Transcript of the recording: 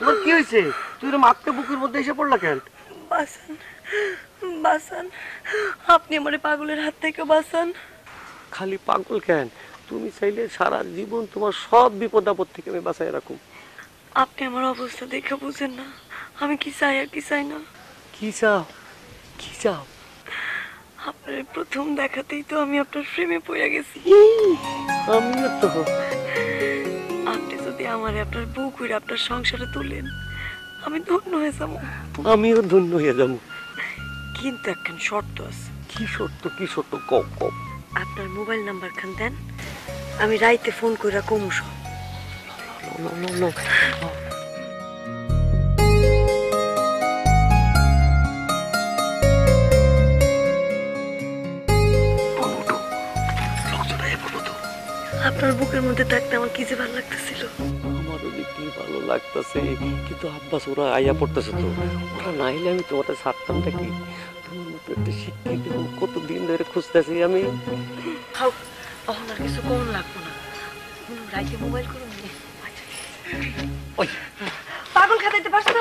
তোমার কি হয়েছে? তুই এরকম আত্মে বুকের মধ্যে এসে পড়লা কেন? বাসান বাসান আপনি আমার পাগলের হাত থেকে বাসান খালি পাগল কেন? তুমি চাইলে সারা জীবন তোমার সব বিপদ আপদ থেকে আমি বাঁচাই রাখুম। আপনি আমার অবস্থা দেখে বুঝেন না। আমি কি চাই আর কি চাই না? কি চাও? কি চাও? আপনার প্রথম দেখাতেই তো আমি আপনার প্রেমে পড়ে গেছি। আমিও তো। আমার আপনার বউ করে আপনার সংসারে তুলেন। আমি ধন্য হয়ে যাব। আমিও ধন্য হয়ে যাব। কিন্তু একখান শর্ত আছে। কি শর্ত কি শর্ত? কও কও। আপনার মোবাইল নাম্বার খান দেন। আমি রাইতে ফোন করে কমু সব। আপনার বুকের মধ্যে থাকতে আমার কি যে ভালো লাগতেছিল। আমারও যে কি ভালো লাগতেছে কিন্তু আব্বাস ওরা আইয়া পড়তেছে তো। ওরা না এলে আমি তোমার ছাড়তামটা কি তোমার মতো একটা শিক্ষিত কতদিন ধরে খুঁজতেছি আমি? খাও তখন আর কিছু কম লাগবো না। রাইতে মোবাইল করুন ওই পাগল খাতাইতে পারছ?